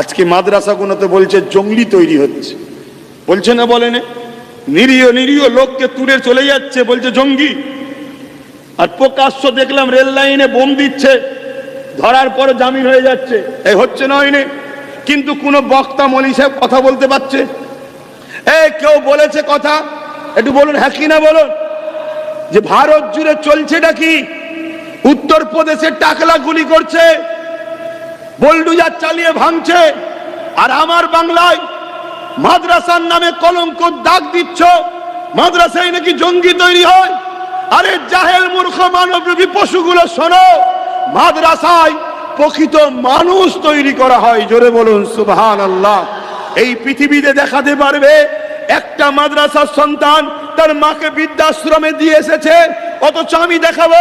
আজকে মাদ্রাসাগুলোতে বলছে জঙ্গলি তৈরি হচ্ছে। বলছে না বলে নিরীহ নিরীহ লোককে তুলে চলে যাচ্ছে, বলছে জঙ্গি। আর প্রকাশ্য দেখলাম রেল লাইনে বোম দিচ্ছে, ধরার পরে জামিন হয়ে যাচ্ছে। এই হচ্ছে না হয়নি। কিন্তু কোন বক্তা মলি সাহেব কথা বলতে পারছে? এই কেউ বলেছে কথা? একটু বলুন হ্যাঁ কি না বলুন? যে ভারত জুড়ে চলছেটা কি? উত্তর প্রদেশের টাকলা গুলি করছে বোল্ডুজার চালিয়ে ভাঙছে। আর আমার বাংলায় মাদ্রাসার নামে কলঙ্ক দাগ দিচ্ছ। মাদ্রাসায় নাকি জঙ্গি তৈরি হয়? আরে জাহেল মূর্খ মানবরূপী পশুগুলো শোনো, মাদ্রাসায় প্রকৃত মানুষ তৈরি করা হয়। জোরে বলুন সুবহান আল্লাহ এই পৃথিবীতে দেখাতে পারবে, একটা মাদ্রাসার সন্তান তার মাকে বৃদ্ধাশ্রমে দিয়ে এসেছে। অথচ আমি দেখাবো,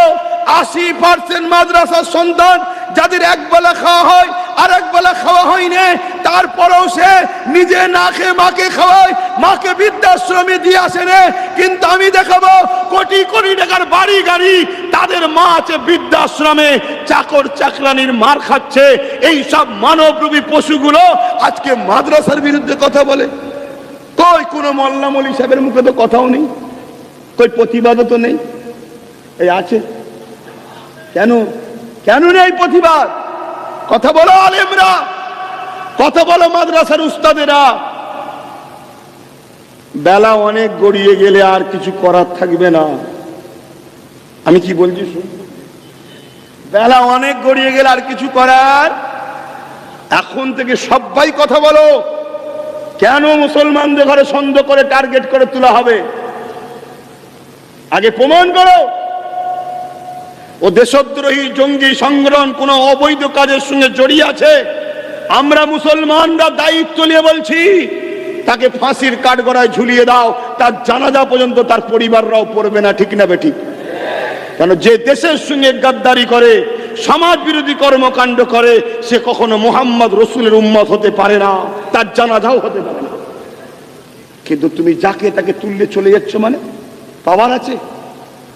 আশি পার্সেন্ট মাদ্রাসার সন্তান যাদের এক বেলা খাওয়া হয়, আর এক বেলা খাওয়া হয়নি তারপরেও সে নিজে না খেয়ে মাকে খাওয়ায়। মাকে বৃদ্ধাশ্রমে দিয়ে আসে নে, কিন্তু আমি দেখাবো, কোটি কোটি টাকার বাড়ি গাড়ি তাদের মা আছে বৃদ্ধাশ্রমে, চাকর চাকরানির মার খাচ্ছে। এই সব মানবরূপী পশুগুলো আজকে মাদ্রাসার বিরুদ্ধে কথা বলে। কই কোনো মোল্লা মলি সাহেবের মুখে তো কথাও নেই? কই প্রতিবাদও তো নেই? এই আছে। কেন কেন নেই প্রতিবাদ? কথা বলো আলেমরা। কথা বলো মাদ্রাসার উস্তাদেরা। বেলা অনেক গড়িয়ে গেলে আর কিছু করার থাকবে না। আমি কি বলছি বেলা অনেক গড়িয়ে গেলে আর কিছু করার? এখন থেকে সবাই কথা বলো। কেন মুসলমানদের ঘরে সন্দেহ করে টার্গেট করে তোলা হবে? আগে প্রমাণ করো। ও দেশদ্রোহী জঙ্গি সংগ্রাম কোন অবৈধ কাজের সঙ্গে জড়িয়ে আছে? আমরা মুসলমানরা দায়িত্ব নিয়ে বলছি, তাকে ফাঁসির কাঠগড়ায় ঝুলিয়ে দাও, তার জানাজা পর্যন্ত তার পরিবাররাও পড়বে না, ঠিক না বেঠিক? কেন যে দেশের সঙ্গে গাদ্দারি করে, সমাজ বিরোধী কর্মকাণ্ড করে, সে কখনো মোহাম্মদ রসুলের উম্মত হতে পারে না, তার জানাজাও হতে পারে না। কিন্তু তুমি যাকে তাকে তুললে চলে যাচ্ছ মানে? পাওয়ার আছে?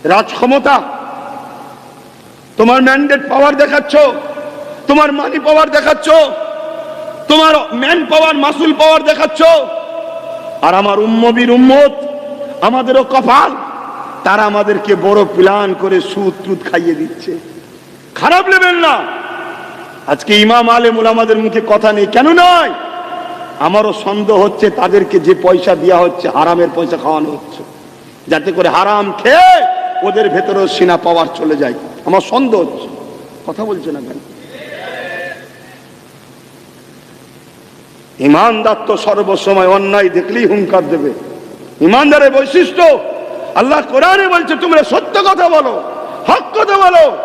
রাজ ক্ষমতা তোমার ম্যান্ডেট পাওয়ার দেখাচ্ছ, তোমার মানি পাওয়ার দেখাচ্ছ, তোমার ম্যান পাওয়ার, মাসুল পাওয়ার দেখাচ্ছ। আর আমার উম্মবির উম্মত আমাদেরও কপাল, তারা আমাদেরকে বড় প্ল্যান করে সুদ টুদ খাইয়ে দিচ্ছে। খারাপ নেবেন না। আজকে ইমাম আলেমুল আমাদের মুখে কথা নেই, কেন নয়? আমারও সন্দেহ হচ্ছে তাদেরকে যে পয়সা দেওয়া হচ্ছে, হারামের পয়সা খাওয়ানো হচ্ছে। যাতে করে হারাম খেয়ে ওদের ভেতরেও সিনা পাওয়ার চলে যায়। আমার সন্দেহ হচ্ছে। কথা বলছে না কেন? ইমানদার তো সর্বসময় অন্যায় দেখলেই হুঙ্কার দেবে। ইমানদারের বৈশিষ্ট্য, আল্লাহ কোরআনে বলছে, তোমরা সত্য কথা বলো, হক কথা বলো।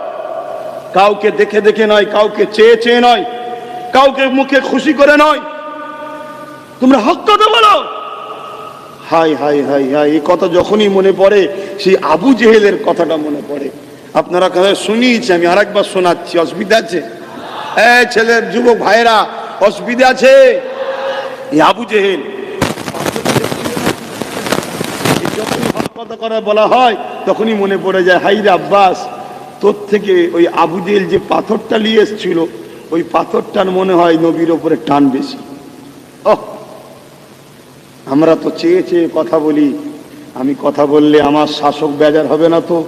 কাউকে দেখে দেখে নয়, কাউকে চেয়ে চেয়ে নয়, কাউকে মুখে খুশি করে নয়। তোমরা হক কথা বলো। হাই হাই হাই হাই এই কথা যখনই মনে পড়ে, সেই আবু জেহেলের কথাটা মনে পড়ে। আপনারা কথা শুনিয়েছি, আমি আরেকবার শোনাচ্ছি, অসুবিধা আছে? হ্যাঁ ছেলের যুবক ভাইরা অসুবিধা আছে? আবু জেহেল। বলা হয়, তখনই মনে পড়ে যায়, হাই রে আব্বাস, তোর থেকে ওই আবু জেহেল যে পাথরটা নিয়ে এসেছিল, ওই পাথরটার মনে হয় নবীর ওপরে টান বেশি। ওহ, আমরা তো চেয়ে চেয়ে কথা বলি, আমি কথা বললে আমার শাসক বেজার হবে না তো?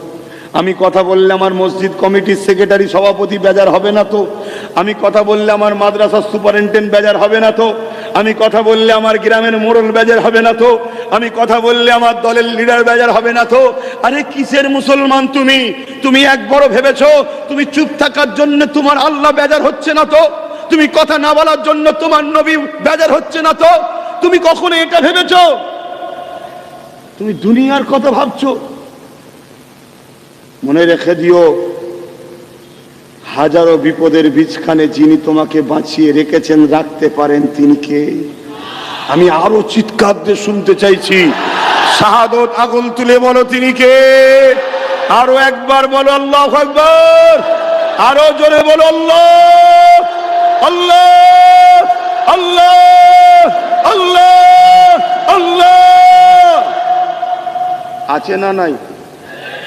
আমি কথা বললে আমার মসজিদ কমিটির সেক্রেটারি সভাপতি বেজার হবে না তো? আমি কথা বললে আমার মাদ্রাসার সুপারিনটেন্ডেন্ট বেজার হবে না তো? আমি কথা বললে আমার গ্রামের মোড়ল বেজার হবে না তো? আমি কথা বললে আমার দলের লিডার বেজার হবে না তো? আরে কিসের মুসলমান তুমি? তুমি এক বড় ভেবেছো, তুমি চুপ থাকার জন্য তোমার আল্লাহ বেজার হচ্ছে না তো? তুমি কথা না বলার জন্য তোমার নবী বেজার হচ্ছে না তো? তুমি কখনো এটা ভেবেছ? তুমি দুনিয়ার কথা ভাবছ। মনে রেখে দিও, হাজারো বিপদের বীজখানে যিনি তোমাকে বাঁচিয়ে রেখেছেন, রাখতে পারেন তিনি কে? আমি আরও চিৎকার দিয়ে শুনতে চাইছি। শাহাদত আগুন তুলে বলো তিনি কে? আরও একবার বলো, আল্লাহ একবার আরও জোরে বলো, আল্লাহ আল্লাহ আল্লাহ আল্লাহ আল্লাহ। আছে না নাই?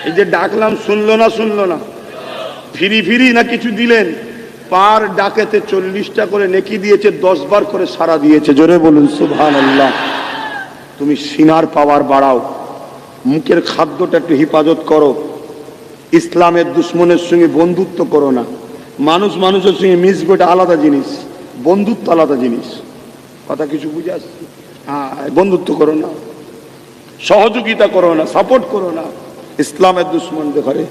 এই যে ডাকলাম, শুনলো না শুনলো না। ফিরি ফিরি না কিছু দিলেন? পার ডাকেতে চল্লিশটা করে নেকি দিয়েছে দশ বার করে সারা দিয়েছে। জোরে বলুন সুভান আল্লাহ তুমি সিনার পাওয়ার বাড়াও। মুখের খাদ্যটা একটু হেফাজত করো। ইসলামের দুশ্মনের সঙ্গে বন্ধুত্ব করো না। মানুষ মানুষের সঙ্গে মিশবে এটা আলাদা জিনিস। বন্ধুত্ব আলাদা জিনিস। কথা কিছু বুঝে আসছে? হ্যাঁ বন্ধুত্ব করো না। সহযোগিতা করো না সাপোর্ট করো না। ইসলামের দুশ্মনদের ঘরে।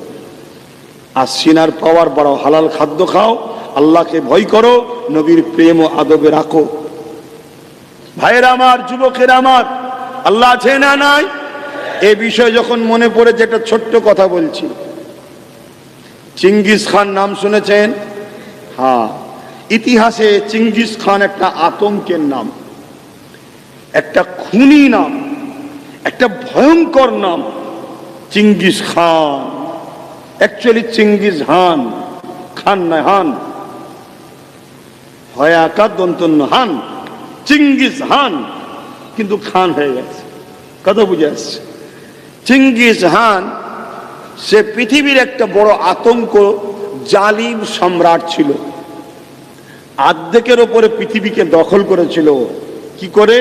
আর সিনার পাওয়ার বাড়াও, হালাল খাদ্য খাও, আল্লাহকে ভয় করো, নবীর প্রেম ও আদবে রাখো। ভাইয়ের আমার, যুবকের আমার, আল্লাহ আছে না নাই? এ বিষয়ে যখন মনে পড়েছে, একটা ছোট্ট কথা বলছি। চিঙ্গিস খান নাম শুনেছেন? হ্যাঁ। ইতিহাসে চিঙ্গিস খান একটা আতঙ্কের নাম। একটা খুনি নাম। একটা ভয়ঙ্কর নাম। চিঙ্গিস খান। অ্যাকচুয়ালি চিঙ্গিস হান, খান নয় হান। হয় আকার দন্তন্য হান চিঙ্গিস হান। কিন্তু খান হয়ে গেছে, কথা বুঝে আসছে। চিঙ্গিস হান, সে পৃথিবীর একটা বড় আতঙ্ক, জালিম সম্রাট ছিল। আর্ধেকের ওপরে পৃথিবীকে দখল করেছিল। কি করে?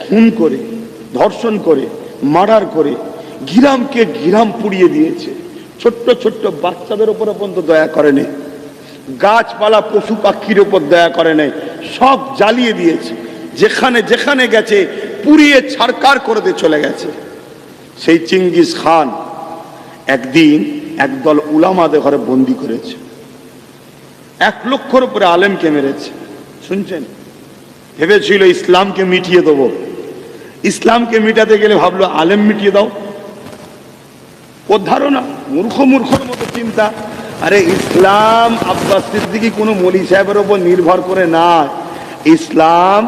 খুন করে, ধর্ষণ করে, মার্ডার করে। গিরামকে গিরাম পুড়িয়ে দিয়েছে। ছোট্ট ছোট্ট বাচ্চাদের উপরে পর্যন্ত দয়া করেনি। গাছপালা, পশু পাখির উপর দয়া করে নাই সব জ্বালিয়ে দিয়েছে। যেখানে যেখানে গেছে, পুড়িয়ে ছাড়কার করে দিয়ে চলে গেছে। সেই চিঙ্গিস খান একদিন একদল উলামাদের ঘরে বন্দি করেছে। এক লক্ষর উপরে আলেমকে মেরেছে। শুনছেন? ভেবেছিল ইসলামকে মিটিয়ে দেবো। ইসলামকে মিটাতে গেলে ভাবলো, আলেম মিটিয়ে দাও। ওর ধারণা, মূর্খ মূর্খর মতো চিন্তা। আরে ইসলাম আব্বাস সিদ্দিকি কোনো মলি সাহেবের ওপর নির্ভর করে না। ইসলাম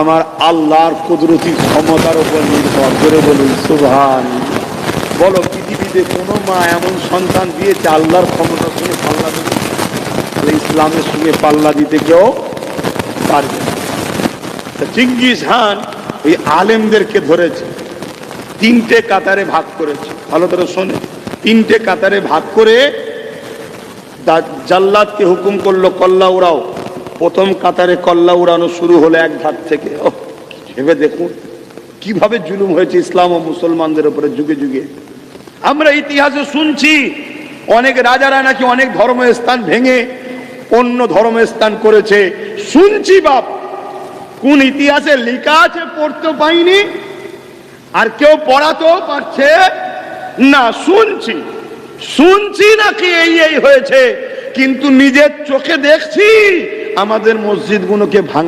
আমার আল্লাহর কুদরতি ক্ষমতার উপর নির্ভর করে বলুন সুভান বলো, পৃথিবীতে কোনো মা এমন সন্তান দিয়েছে আল্লাহর ক্ষমতার সঙ্গে পাল্লা দিতে? ইসলামের সঙ্গে পাল্লা দিতে কেউ পারবে চিঙ্গিস খান ওই আলেমদেরকে ধরেছে, তিনটে কাতারে ভাগ করেছে। ভালো করে শোনে। তিনটে কাতারে ভাগ করে জাল্লাদকে হুকুম করল, কল্লা উড়াও। প্রথম কাতারে কল্লা উড়ানো শুরু হলো এক ধার থেকে। ভেবে দেখুন, কীভাবে জুলুম হয়েছে ইসলাম ও মুসলমানদের উপরে যুগে যুগে। আমরা ইতিহাসে শুনছি, অনেক রাজারা নাকি অনেক ধর্মস্থান ভেঙে অন্য ধর্মস্থান করেছে। শুনছি বাপ, কোন ইতিহাসে লেখা আছে, পড়তে পাইনি, আর কেউ পড়াতেও পারছে। না শুনছি। শুনছি নাকি এই এই হয়েছে কিন্তু নিজের চোখে দেখছি আমাদের মসজিদগুলোকে ভাঙা